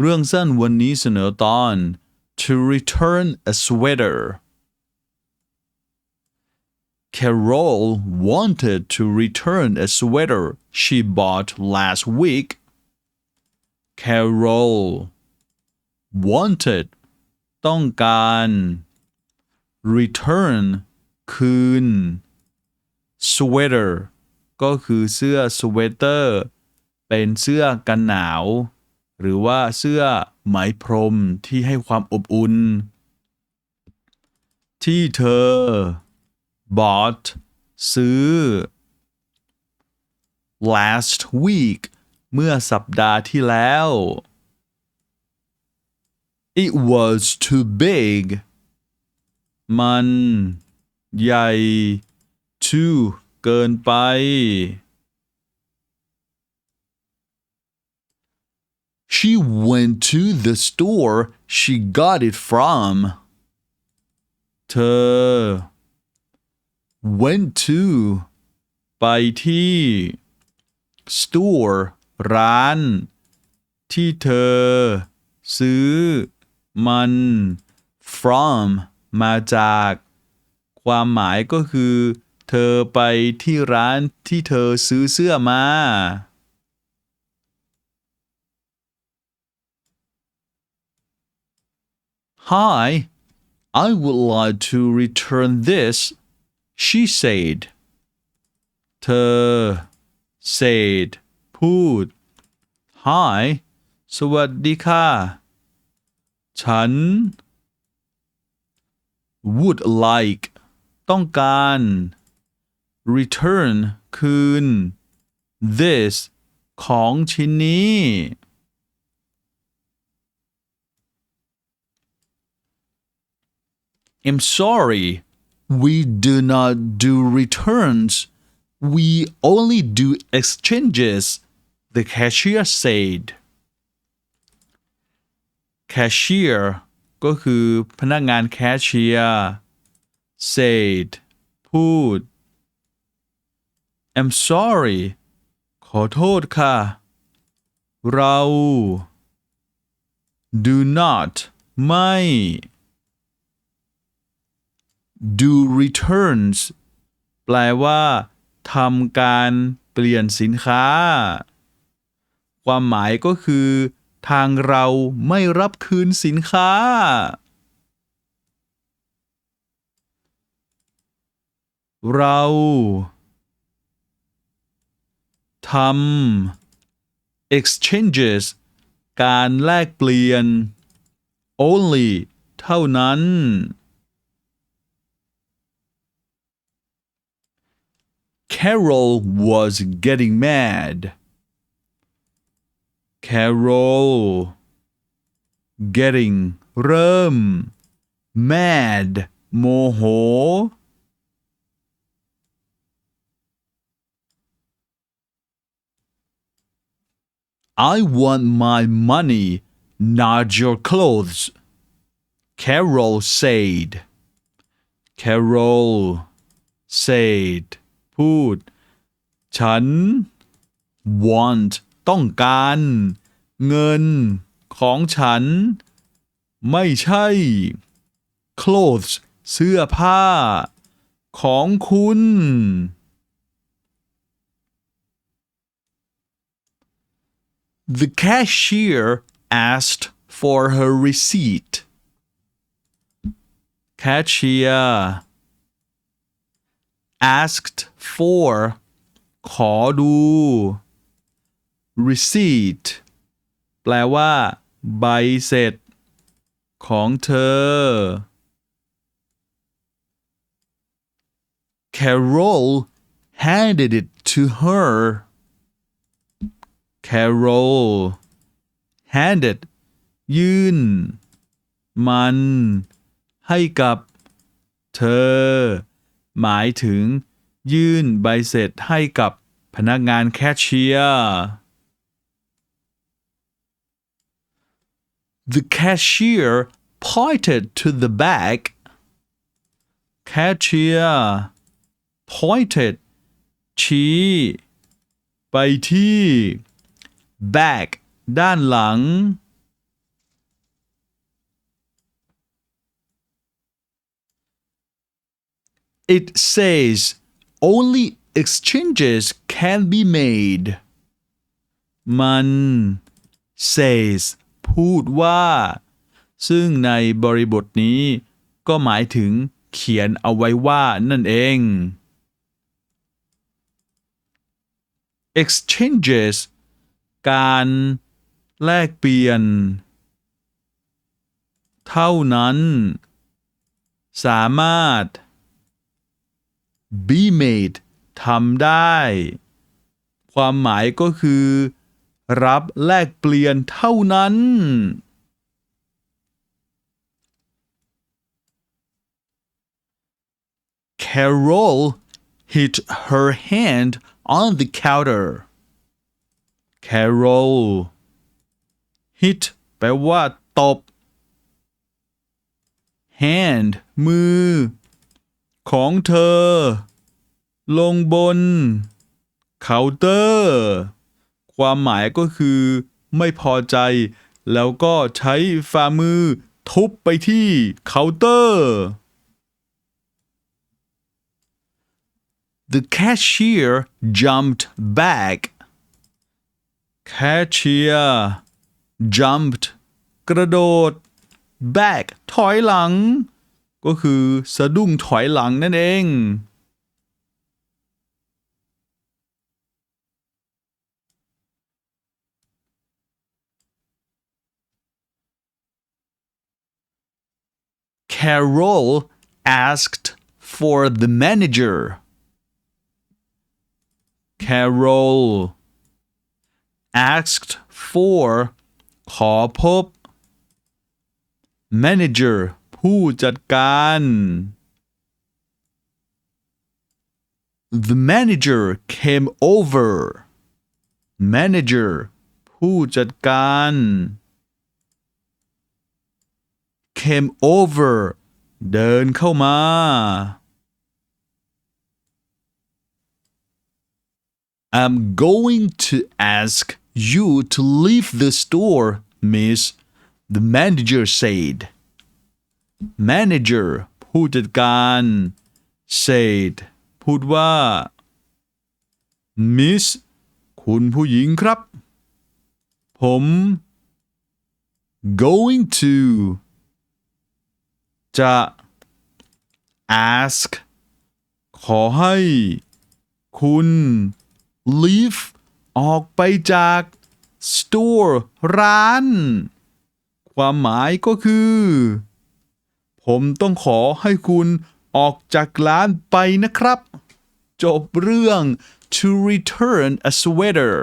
เรื่องสั้นวันนี้เสนอตอน to return a sweater Carol wanted to return a sweater she bought last week. Carol wanted ต้องการ return คืน sweater ก็คือเสื้อ sweater เป็นเสื้อกันหนาว หรือว่าเสื้อไหมพรมที่ให้ความอบอุ่น ที่เธอ bought ซื้อ last week เมื่อสัปดาห์ที่แล้ว it was too big มันใหญ่ too เกินไป She went to the store she got it from เธอ went to ไปที่ store ร้าน ที่เธอ ซื้อ มัน from มาจาก ความหมายก็คือ เธอไปที่ร้านที่เธอซื้อเสื้อมา Hi, I would like to return this, she said. เธอ said พูด Hi สวัสดีค่ะ ฉัน would like ต้องการ return คืน this ของชิ้นนี้ I'm sorry. We do not do returns. We only do exchanges, the cashier said. Cashier ก็คือพนักงานแคชเชียร์ said พูด I'm sorry ขอโทษค่ะ เรา do not ไม่ do returns แปลว่าทำการเปลี่ยนสินค้า ความหมายก็คือ ทางเราไม่รับคืนสินค้า เราทำ exchanges การแลกเปลี่ยน only เท่านั้น Carol was getting mad. Carol getting เริ่ม mad โมโห I want my money, not your clothes. Carol said. Carol said. พูด ฉัน want ต้องการ เงิน ของฉัน ไม่ใช่ clothes เสื้อผ้า ของคุณ The cashier asked for her receipt. Cashier asked for ขอดู receipt แปลว่า ใบเสร็จ ของเธอ Carol handed it to her Carol handed ยื่น มัน ให้กับ เธอ หมายถึง ยื่นใบเสร็จให้กับพนักงานแคชเชียร์ The cashier pointed to the bag. Cashier pointed ชี้ไปที่ bag ด้านหลัง it says only exchanges can be made มัน says พูดว่า ซึ่งในบริบทนี้ ก็หมายถึงเขียนเอาไว้ว่านั่นเอง exchanges การแลกเปลี่ยน เท่านั้น สามารถ be made ทำได้ ความหมายก็คือ รับแลกเปลี่ยนเท่านั้น Carol hit her hand on the counter. Carol hit แปลว่าตบ hand มือ ของเธอ ลงบนเคาน์เตอร์ ความหมายก็คือ ไม่พอใจ แล้วก็ใช้ฝ่ามือทุบไปที่เคาน์เตอร์ The cashier jumped back. Cashier jumped กระโดด back ถอยหลัง ก็คือสะดุ้งถอยหลังนั่นเอง Carol asked for the manager. Carol asked for ขอพบ manager ผู้จัดการ The manager came over manager ผู้จัดการ came over เดินเข้ามา I'm going to ask you to leave the store, miss, the manager said. Manager ผู้จัดการ said พูดว่า Miss คุณผู้หญิงครับ ผม going to จะ ask ขอให้ คุณ leave ออกไปจาก store ร้าน ความหมายก็คือ ผมต้องขอให้คุณออกจากร้านไปนะครับ จบเรื่อง to return a sweater